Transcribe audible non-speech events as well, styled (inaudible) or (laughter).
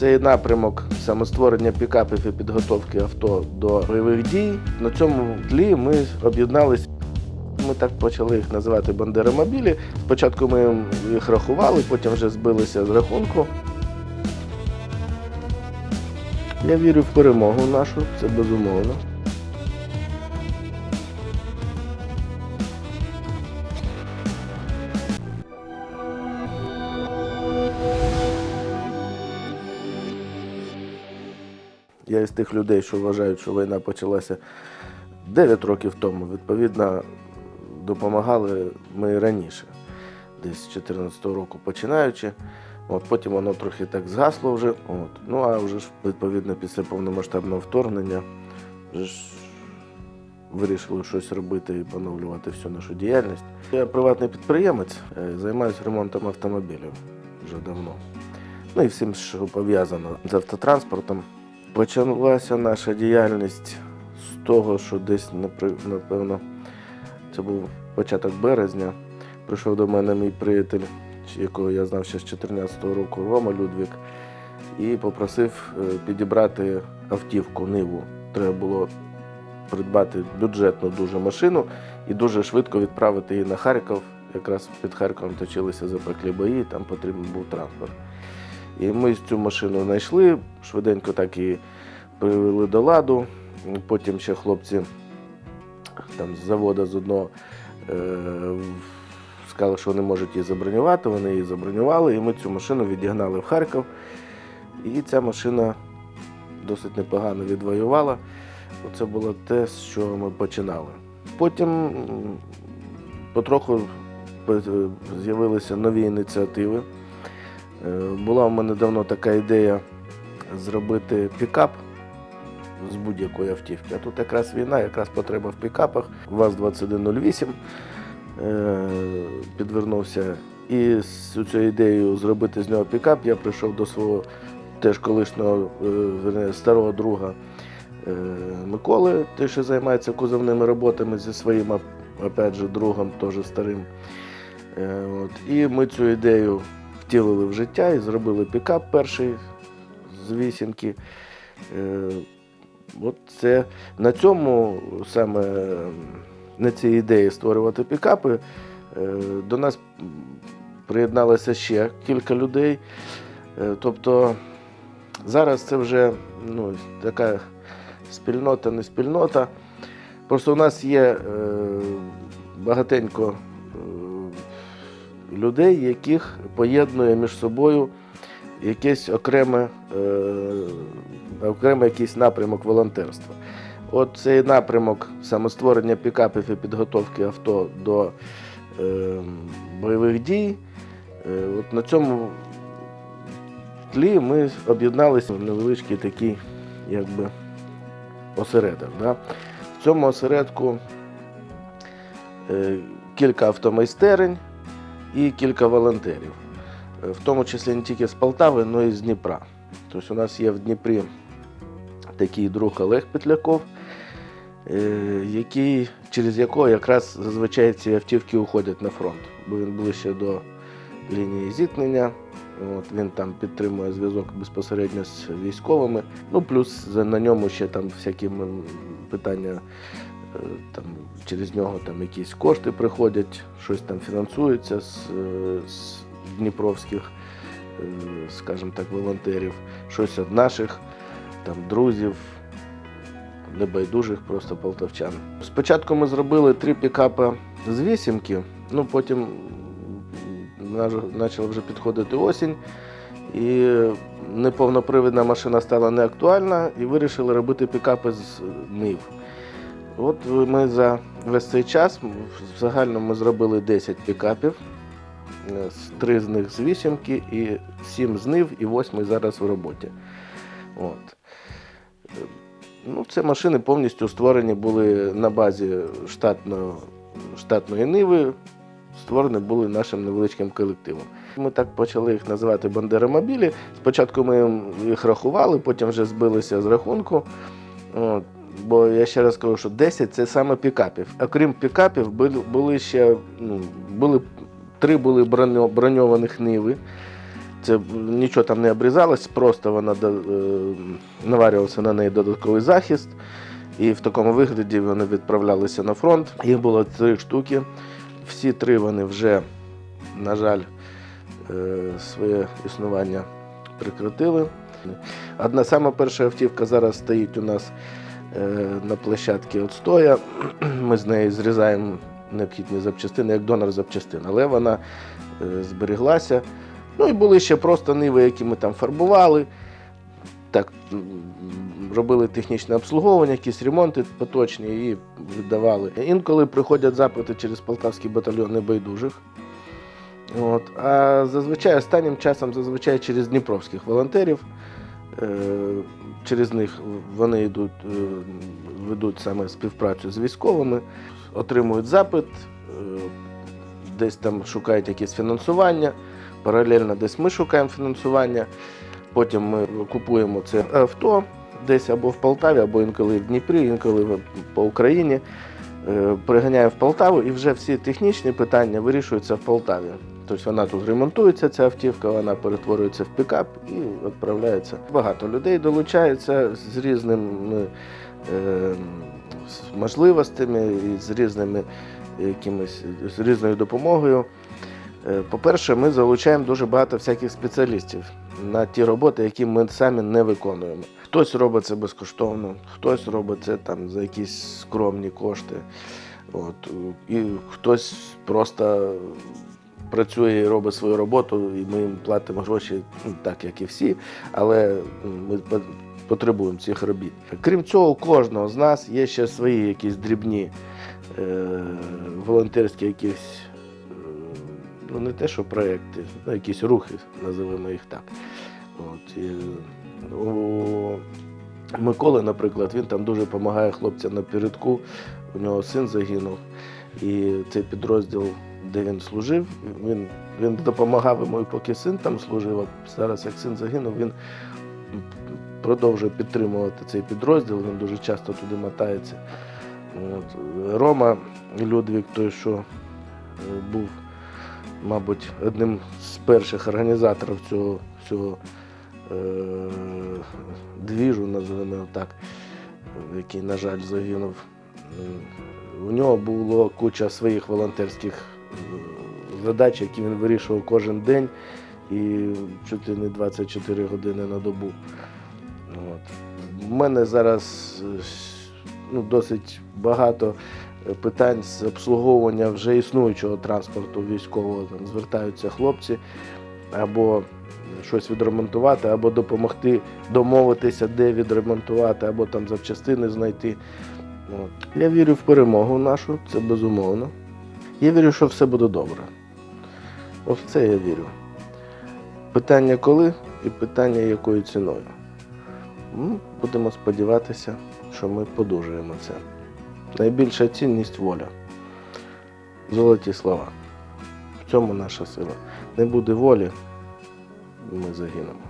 цей напрямок самостворення пікапів і підготовки авто до бойових дій. На цьому тлі ми об'єдналися. Ми так почали їх називати бандеромобілі. Спочатку ми їх рахували, потім вже збилися з рахунку. Я вірю в перемогу нашу, це безумовно. Я із тих людей, що вважають, що війна почалася 9 років тому. Відповідно, допомагали ми раніше, десь з 2014 року починаючи. От, потім воно трохи так згасло вже. От. Ну а вже ж відповідно після повномасштабного вторгнення вже ж вирішили щось робити і поновлювати всю нашу діяльність. Я приватний підприємець, е, займаюся ремонтом автомобілів вже давно. Ну і всім, що пов'язано з автотранспортом. Почалася наша діяльність з того, що десь, напевно, це був початок березня. Прийшов до мене мій приятель, якого я знав ще з 2014 року, Рома Людвік, і попросив е, підібрати автівку Ниву. Треба було придбати бюджетну дуже машину і дуже швидко відправити її на Харків. Якраз під Харковом точилися запеклі бої, там потрібен був транспорт. І ми цю машину знайшли, швиденько так і привели до ладу. Потім ще хлопці там з заводу з одного е, сказали, що вони можуть її забронювати. Вони її забронювали, і ми цю машину відігнали в Харків. І ця машина досить непогано відвоювала. Це було те, з чого ми починали. Потім потроху е, з'явилися нові ініціативи. Е, Була у мене давно така ідея зробити пікап з будь-якої автівки. А тут якраз війна, якраз потреба в пікапах. ВАЗ-2108 е, підвернувся. І з цією ідеєю зробити з нього пікап я прийшов до свого теж колишнього е, старого друга Миколи, той, що займається кузовними роботами зі своїм опять же, другом, теж старим. І ми цю ідею втілили в життя і зробили пікап перший з вісімки. Е, От це на цьому саме на цій ідеї створювати пікапи. е, До нас приєдналося ще кілька людей. Е, Тобто зараз це вже ну, така спільнота, не спільнота. Просто у нас є багатенько людей, яких поєднує між собою якесь окреме, е, окремий якийсь напрямок волонтерства. От цей напрямок самостворення пікапів і підготовки авто до е, бойових дій. Е, от на цьому тлі ми об'єдналися в невеличкий такий якби, осередок. Да? В цьому осередку кілька автомайстерень і кілька волонтерів. Е, В тому числі не тільки з Полтави, але й з Дніпра. Тобто у нас є в Дніпрі такий друг Олег Петляков, е, який, через якого якраз зазвичай ці автівки уходять на фронт, бо він ближче до лінії зіткнення. От, він там підтримує зв'язок безпосередньо з військовими. Ну, плюс на ньому ще там всякі питання, там, через нього там якісь кошти приходять, щось там фінансується з, е, з дніпровських, е, скажімо так, волонтерів, щось від наших там, друзів, небайдужих просто полтавчан. Спочатку ми зробили три пікапи з вісімки, ну потім почала вже підходити осінь, і неповнопривідна машина стала неактуальна, і вирішили робити пікапи з нив. От ми за весь цей час в загальному ми зробили 10 пікапів, е, три з них з вісімки, і сім з нив, і восьмий зараз в роботі. От. Е, Ну, це машини повністю створені були на базі штатної, штатної ниви, створені були нашим невеличким колективом. Ми так почали їх називати бандеромобілі. Спочатку ми їх рахували, потім вже збилися з рахунку. От. Бо я ще раз кажу, що 10 це саме пікапів. Окрім пікапів, були, ще ну, були, три були броньо- броньованих ниви. Це нічого там не обрізалось, просто вона е, наварювався на неї додатковий захист. І в такому вигляді вони відправлялися на фронт. Їх було три штуки. Всі три вони вже, на жаль, е, своє існування прекратили. Одна сама перша автівка зараз стоїть у нас на площадці отстоя. (clears throat) Ми з неї зрізаємо необхідні запчастини, як донор запчастин, але вона е, збереглася. Ну і були ще просто ниви, які ми там фарбували. Так, робили технічне обслуговування, якісь ремонти поточні і віддавали. Інколи приходять запити через Полтавський батальйон небайдужих. От. А зазвичай останнім часом зазвичай через дніпровських волонтерів. Е, Через них вони йдуть, е, ведуть саме співпрацю з військовими, отримують запит, е, десь там шукають якесь фінансування. Паралельно десь ми шукаємо фінансування. Потім ми купуємо це авто десь або в Полтаві, або інколи в Дніпрі, інколи по Україні. Приганяємо в Полтаву і вже всі технічні питання вирішуються в Полтаві. Тобто вона тут ремонтується, ця автівка, вона перетворюється в пікап і відправляється. Багато людей долучається з різними е, можливостями і з різними якимись з різною допомогою. Е, По-перше, ми залучаємо дуже багато всяких спеціалістів на ті роботи, які ми самі не виконуємо. Хтось робить це безкоштовно, хтось робить це там за якісь скромні кошти. От, і хтось просто працює і робить свою роботу, і ми їм платимо гроші, ну, так як і всі, але ми потребуємо цих робіт. Крім цього, у кожного з нас є ще свої якісь дрібні е, волонтерські якісь, е, ну не те, що проекти, ну, якісь рухи, називаємо їх так. От, і, у Миколи, наприклад, він там дуже допомагає хлопцям на передку. У нього син загинув. І цей підрозділ, де він служив, він, він допомагав йому, поки син там служив. А зараз, як син загинув, він продовжує підтримувати цей підрозділ. Він дуже часто туди мотається. От. Рома Людвік, той, що е, був, мабуть, одним з перших організаторів цього, цього е, двіжу, називаємо його так, який, на жаль, загинув. У нього було куча своїх волонтерських е, задач, які він вирішував кожен день і чуть ли не 24 години на добу. От. У мене зараз ну, досить багато питань з обслуговування вже існуючого транспорту військового. Там звертаються хлопці або щось відремонтувати, або допомогти домовитися, де відремонтувати, або там запчастини знайти. От. Я вірю в перемогу нашу, це безумовно. Я вірю, що все буде добре. Ось в це я вірю. Питання коли і питання якою ціною. Ми будемо сподіватися, що ми подужуємо це. Найбільша цінність воля. Золоті слова. В цьому наша сила. Не буде волі, ми загинемо.